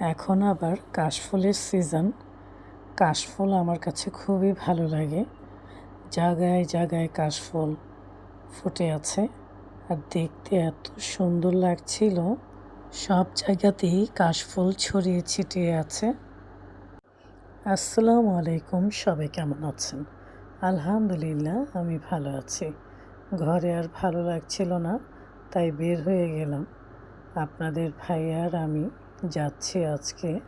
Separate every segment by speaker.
Speaker 1: এখন আবার কাশফুলের সিজন কাশফুল আমার কাছে খুবই ভালো লাগে। জায়গায় জায়গায় কাশফুল ফুটে আছে। আর দেখতে এত সুন্দর লাগছিল। সব জায়গাতেই কাশফুল ছড়িয়ে ছিটিয়ে আছে। আসসালামু আলাইকুম, সবাই কেমন আছেন? আলহামদুলিল্লাহ, আমি ভালো আছি। ঘরে আর ভালো লাগছিল না, তাই বের হয়ে গেলাম। আপনাদের ভাই আর আমি যাচ্ছি আজকে।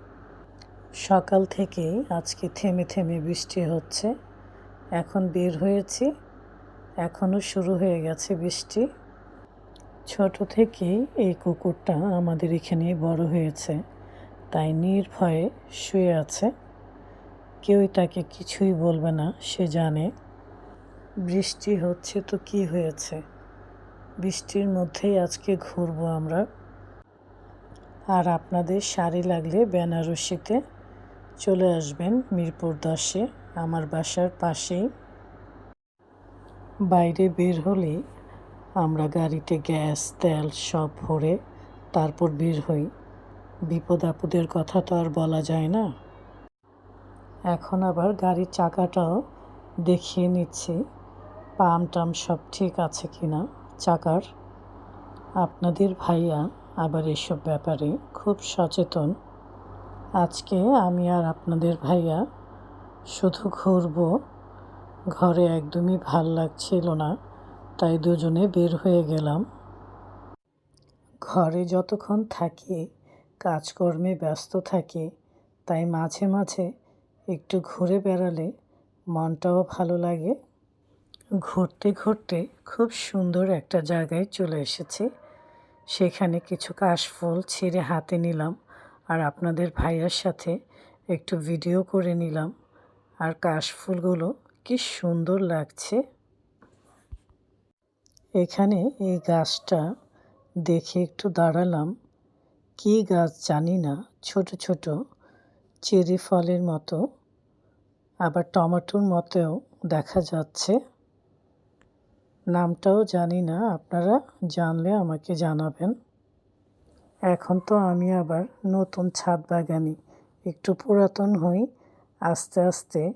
Speaker 1: সকাল থেকেই আজকে থেমে থেমে বৃষ্টি হচ্ছে। এখন বের হয়েছি। এখনও শুরু হয়ে গেছে বৃষ্টি। ছোট থেকেই এই কুকুরটা আমাদের এখানে বড় হয়েছে। তাই নির্ভয়ে শুয়ে আছে। কেউই তাকে কিছুই বলবে না, সে জানে। বৃষ্টি হচ্ছে তো কি হয়েছে? বৃষ্টির মধ্যেই আজকে ঘুরবো আমরা। আর আপনাদের শাড়ি লাগলে বেনারসিতে চলে আসবেন মিরপুর দশে আমার বাসার পাশেই। বাইরে বের হলে আমরা গাড়িতে গ্যাস, তেল সব ভরে তারপর বের হই। বিপদ আপদের কথা তো আর বলা যায় না। এখন আবার গাড়ির চাকাটাও দেখিয়ে নিচ্ছি। পাম টাম সব ঠিক আছে কিনা? চাকার। আপনাদের ভাইয়া আবার এসব ব্যাপারে খুব সচেতন। আজকে আমি আর আপনাদের ভাইয়া শুধু ঘুরবো। ঘরে একদমই ভালো লাগছিল না, তাই দুজনে বের হয়ে গেলাম। ঘরে যতক্ষণ থাকি, কাজকর্মে ব্যস্ত থাকি, তাই মাঝে মাঝে একটু ঘুরে বেড়ালে মনটাও ভালো লাগে। ঘুরতে ঘুরতে খুব সুন্দর একটা জায়গায় চলে এসেছি। সেখানে কিছু কাশফুল ছিঁড়ে হাতে নিলাম আর আপনাদের ভাইয়ার সাথে একটু ভিডিও করে নিলাম। আর কাশফুলগুলো কি সুন্দর লাগছে। এখানে এই গাছটা দেখে একটু দাঁড়ালাম। কি গাছ জানি না, ছোট ছোট, চেরি ফলের মতো, আবার টমেটোর মতেও দেখা যাচ্ছে। নামটাও জানি না, আপনারা জানলে আমাকে জানাবেন। এখন তো আমি আবার নতুন ছাদ বাগানি, একটু পুরাতন হই, আস্তে আস্তে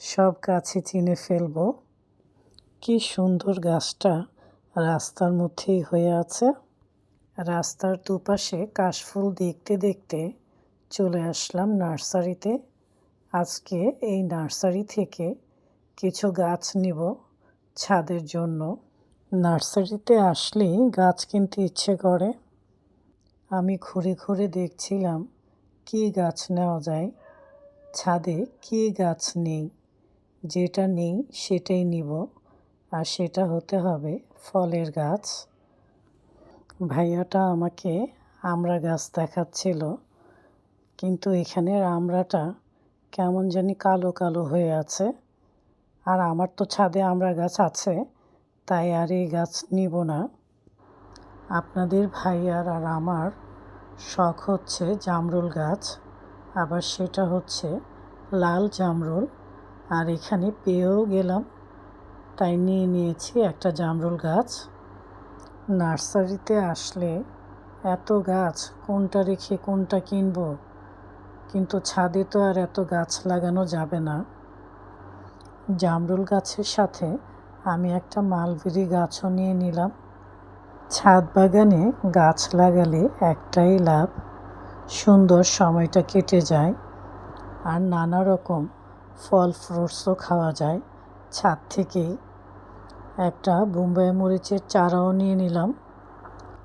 Speaker 1: সব গাছে চিনে ফেলব। কি সুন্দর গাছটা রাস্তার মধ্যেই হয়ে আছে। রাস্তার দুপাশে কাশফুল দেখতে দেখতে চলে আসলাম নার্সারিতে। আজকে এই নার্সারি থেকে কিছু গাছ নিব। ছাদের জন্য। নার্সারিতে আসলেই গাছ কিনতে ইচ্ছে করে। আমি ঘুরে ঘুরে দেখছিলাম, কী গাছ নেওয়া যায়? ছাদে কী গাছ নেই? যেটা নেই সেটাই নিব, আর সেটা হতে হবে ফলের গাছ। ভাইয়াটা আমাকে আমড়া গাছ দেখাচ্ছিল, কিন্তু এখানের আমড়াটা কেমন জানি কালো কালো হয়ে আছে। আর আমার তো ছাদে আমরা গাছ আছে, তাই আর এই গাছ নিব না। আপনাদের ভাইয়ার আর আমার শখ হচ্ছে জামরুল গাছ, আবার সেটা হচ্ছে লাল জামরুল। আর এখানে পেয়েও গেলাম, তাই নিয়ে নিয়েছি একটা জামরুল গাছ। নার্সারিতে আসলে এত গাছ, কোনটা রেখে কোনটা কিনব? কিন্তু ছাদে তো আর এত গাছ লাগানো যাবে না। জামরুল গাছের সাথে আমি একটা মালবেরি গাছও নিয়ে নিলাম। ছাদ বাগানে গাছ লাগালে একটাই লাভ, সুন্দর সময়টা কেটে যায় আর নানা রকম ফল ফ্রুটসও খাওয়া যায় ছাদ থেকেই। একটা বোম্বাই মরিচের চারাও নিয়ে নিলাম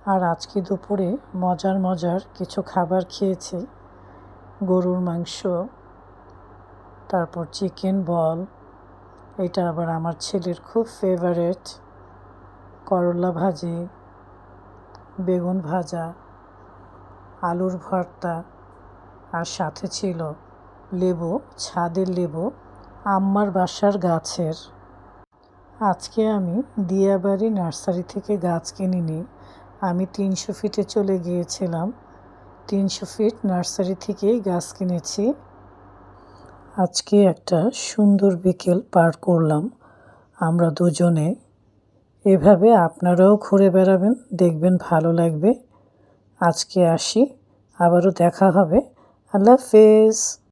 Speaker 1: আর আজকে দুপুরে মজার মজার কিছু খাবার খেয়েছি। গরুর মাংস, তারপর চিকেন বল এটা আবার আমার ছেলের খুব ফেভারেট করলা ভাজি, বেগুন ভাজা, আলুর ভর্তা, আর সাথে ছিল লেবু, ছাদের লেবু, আম্মার বাসার গাছের। আজকে আমি দিয়াবাড়ি নার্সারি থেকে গাছ কিনিনি। আমি তিনশো ফিটে চলে গিয়েছিলাম। তিনশো ফিট নার্সারি থেকেই গাছ কিনেছি। আজকে একটা সুন্দর বিকেল পার করলাম। আমরা দুজনে এভাবে আপনারাও ঘুরে বেড়াবেন, দেখবেন ভালো লাগবে। আজকে আসি, আবারও দেখা হবে। আল্লাহ হাফেজ।